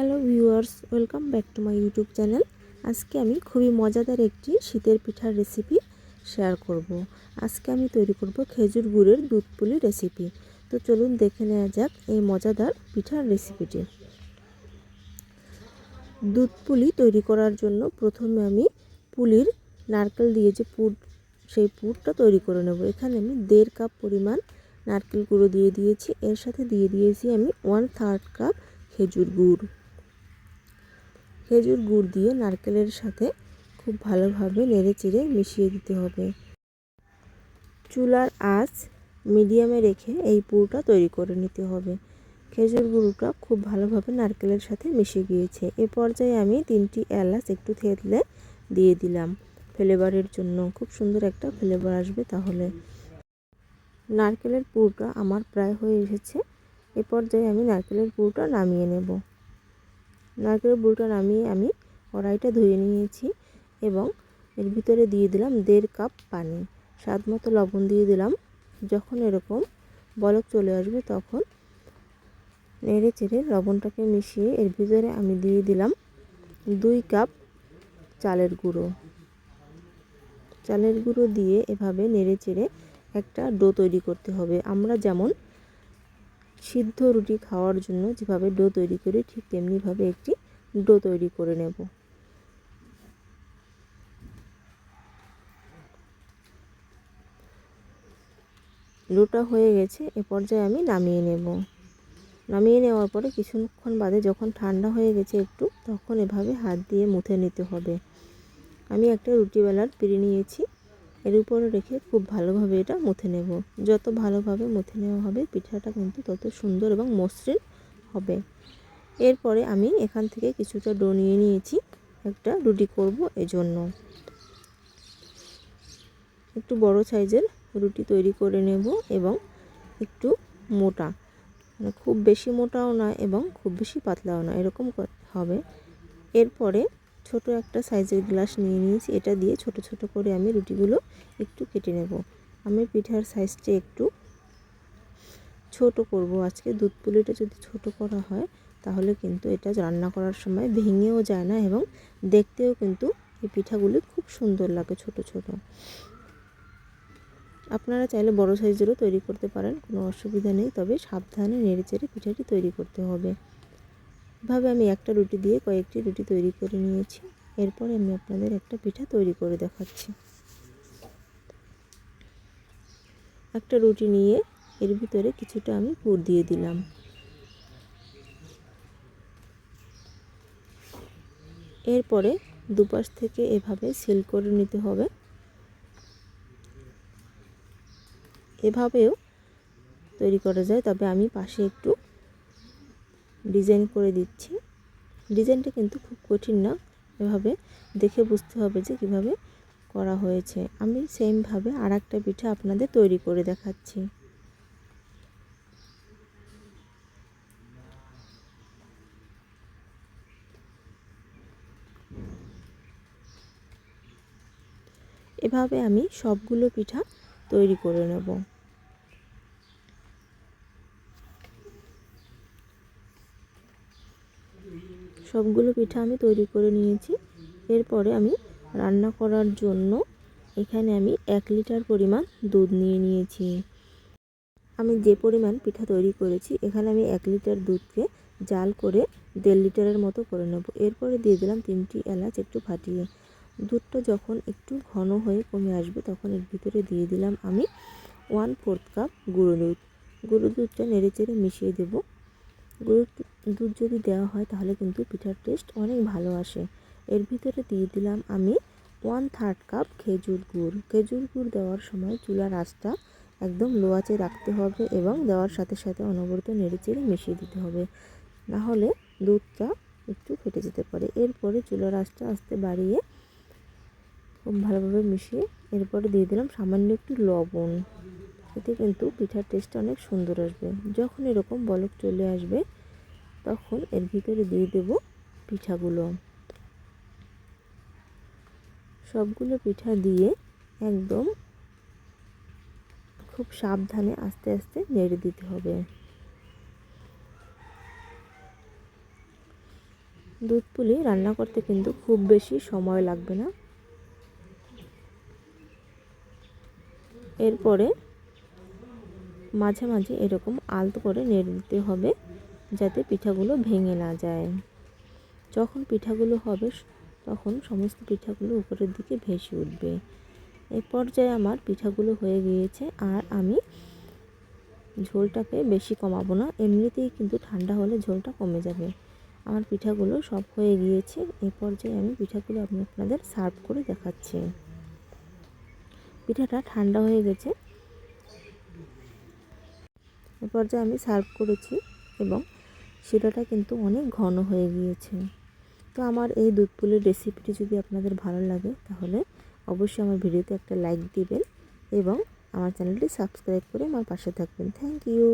Hello viewers, welcome back to my YouTube channel. আজকে আমি খুবই মজাদার একটি শীতের পিঠার রেসিপি শেয়ার করব। আজকে আমি তৈরি করব খেজুর গুড়ের দুধ পুলি রেসিপি। তো চলুন দেখে নেওয়া যাক এই মজাদার পিঠার রেসিপিটি। দুধ পুলি তৈরি করার জন্য প্রথমে আমি পুলির নারকেল দিয়ে যে পুর, সেই পুরটা তৈরি করে নেব। এখানে আমি দেড় কাপ পরিমাণ নারকেল গুঁড়ো দিয়ে দিয়েছি। এর সাথে দিয়ে দিয়েছি আমি ওয়ান থার্ড কাপ খেজুর গুড়। খেজুর গুড় দিয়ে নারকেলের সাথে খুব ভালোভাবে নেড়ে চেড়ে মিশিয়ে দিতে হবে। চুলার আঁচ মিডিয়ামে রেখে এই পুরটা তৈরি করে নিতে হবে। খেজুর গুঁড়োটা খুব ভালোভাবে নারকেলের সাথে মিশে গিয়েছে। এ পর্যায়ে আমি তিনটি এলাচ একটু থেতলে দিয়ে দিলাম। ফ্লেভারের জন্য খুব সুন্দর একটা ফ্লেভার আসবে তাহলে। নারকেলের পুরটা আমার প্রায় হয়ে এসেছে। এ পর্যায়ে আমি নারকেলের পুরটা নামিয়ে নেব। নারকেলের পুরটা নামিয়ে আমি কড়াইটা ধুয়ে নিয়েছি এবং এর ভিতরে দিয়ে দিলাম দেড় কাপ পানি। স্বাদ মতো লবণ দিয়ে দিলাম। যখন এরকম বলক চলে আসবে তখন নেড়ে চেড়ে লবণটাকে মিশিয়ে এর ভিতরে আমি দিয়ে দিলাম দুই কাপ চালের গুঁড়ো। চালের গুঁড়ো দিয়ে এভাবে নেড়ে চেড়ে একটা ডো তৈরি করতে হবে। আমরা যেমন সিদ্ধ রুটি খাওয়ার জন্য যেভাবে ডো তৈরি করি, ঠিক তেমনিভাবে একটি ডো তৈরি করে নেব। ডোটা হয়ে গেছে, এ পর্যায়ে আমি নামিয়ে নেব। নামিয়ে নেওয়ার পরে কিছুক্ষণ বাদে যখন ঠান্ডা হয়ে গেছে একটু, তখন এভাবে হাত দিয়ে মুথে নিতে হবে। আমি একটা রুটি বেলার পেরে নিয়েছি। এর উপরে রেখে খুব ভালোভাবে এটা মুথে নেব। যত ভালোভাবে মুথে নেওয়া হবে, পিঠাটা কিন্তু তত সুন্দর এবং মসৃণ হবে। এরপরে আমি এখান থেকে কিছুটা ডো নিয়ে নিয়েছি, একটা রুটি করব এজন্য। একটু বড় সাইজের রুটি তৈরি করে নেব এবং একটু মোটা। মানে খুব বেশি মোটাও না এবং খুব বেশি পাতলাও না এরকম হবে। এরপরে ছোট একটা সাইজের গ্লাস নিয়ে নিয়েছি। এটা দিয়ে ছোট ছোট করে আমি রুটিগুলো একটু কেটে নেব। আমি পিঠার সাইজটা একটু ছোট করব আজকে। দুধ পুলিটা যদি ছোট করা হয়, তাহলে কিন্তু এটা রান্না করার সময় ভেঙেও যায় না এবং দেখতেও কিন্তু এই পিঠাগুলি খুব সুন্দর লাগে ছোট ছোট। আপনারা চাইলে বড় সাইজেরও তৈরি করতে পারেন, কোনো অসুবিধা নেই। তবে সাবধানে নেড়ে চেড়ে পিঠাটি তৈরি করতে হবে। এভাবে আমি একটা রুটি দিয়ে কয়েকটি রুটি তৈরি করে নিয়েছি। এরপর আমি আপনাদের একটা পিঠা তৈরি করে দেখাচ্ছি। একটা রুটি নিয়ে এর ভিতরে কিছুটা আমি পুর দিয়ে দিলাম। এরপরে দুপাশ থেকে এভাবে সিল করে নিতে হবে। এভাবেও তৈরি করা যায়, তবে আমি পাশে একটু ডিজাইন করে দিচ্ছি। ডিজাইনটা কিন্তু খুব কঠিন না। এভাবে দেখে বুঝতে হবে যে কীভাবে করা হয়েছে। আমি সেমভাবে আর একটা পিঠা আপনাদের তৈরি করে দেখাচ্ছি। এভাবে আমি সবগুলো পিঠা তৈরি করে নেব। সবগুলো পিঠা আমি তৈরি করে নিয়েছি। এরপরে আমি রান্না করার জন্য এখানে আমি এক লিটার পরিমাণ দুধ নিয়ে নিয়েছি। আমি যে পরিমাণ পিঠা তৈরি করেছি, এখানে আমি এক লিটার দুধকে জাল করে দেড় লিটারের মতো করে নেব। এরপরে দিয়ে দিলাম তিনটি এলাচ একটু ফাটিয়ে। দুধটা যখন একটু ঘন হয়ে কমে আসবে, তখন এর ভিতরে দিয়ে দিলাম আমি ওয়ান ফোর্থ কাপ গুঁড়ো দুধ। গুঁড়ো দুধটা নেড়ে চেড়ে মিশিয়ে দেব। গুঁড়ো দুধ যদি দেওয়া হয় তাহলে কিন্তু পিঠার টেস্ট অনেক ভালো আসে। এর ভিতরে দিয়ে দিলাম আমি ওয়ান থার্ড কাপ খেজুর গুড়। খেজুর গুড় দেওয়ার সময় চুলার আঁচটা একদম লো আঁচে রাখতে হবে এবং দেওয়ার সাথে সাথে অনবরত নেড়ে চেড়ে মিশিয়ে দিতে হবে। নাহলে দুধটা একটু ফেটে যেতে পারে। এরপরে চুলার আঁচটা আস্তে বাড়িয়ে খুব ভালোভাবে মিশিয়ে এরপরে দিয়ে দিলাম সামান্য একটু লবণ। এতে কিন্তু পিঠার টেস্ট অনেক সুন্দর আসবে। যখন এরকম বলক চলে আসবে, তখন এর ভিতরে দিয়ে দেব পিঠাগুলো। সবগুলো পিঠা দিয়ে একদম খুব সাবধানে আস্তে আস্তে নেড়ে দিতে হবে। দুধ পুলি রান্না করতে কিন্তু খুব বেশি সময় লাগবে না। এরপরে মাঝে মাঝে এরকম আলতো করে নেড়ে দিতে হবে যাতে পিঠাগুলো ভেঙে না যায়। যখন পিঠাগুলো হবে, তখন সমস্ত পিঠাগুলো উপরের দিকে ভেসে উঠবে। এই পর্যায়ে আমার পিঠাগুলো হয়ে গিয়েছে আর আমি ঝোলটাকে বেশি কমাবো না। এমনিতেই কিন্তু ঠান্ডা হলে ঝোলটা কমে যাবে। আমার পিঠাগুলো সব হয়ে গিয়েছে। এ পর্যায়ে আমি পিঠাগুলো আপনাদের সার্ভ করে দেখাচ্ছি। পিঠাটা ঠান্ডা হয়ে গেছে। এ পর্যায়ে আমি সার্ভ করেছি এবং শিরাটা কিন্তু অনেক ঘন হয়ে গিয়েছে। তো আমার এই দুধ পুলির রেসিপিটি যদি আপনাদের ভালো লাগে, তাহলে অবশ্যই আমার ভিডিওতে একটা লাইক দিবেন এবং আমার চ্যানেলটি সাবস্ক্রাইব করে আমার পাশে থাকবেন। Thank you.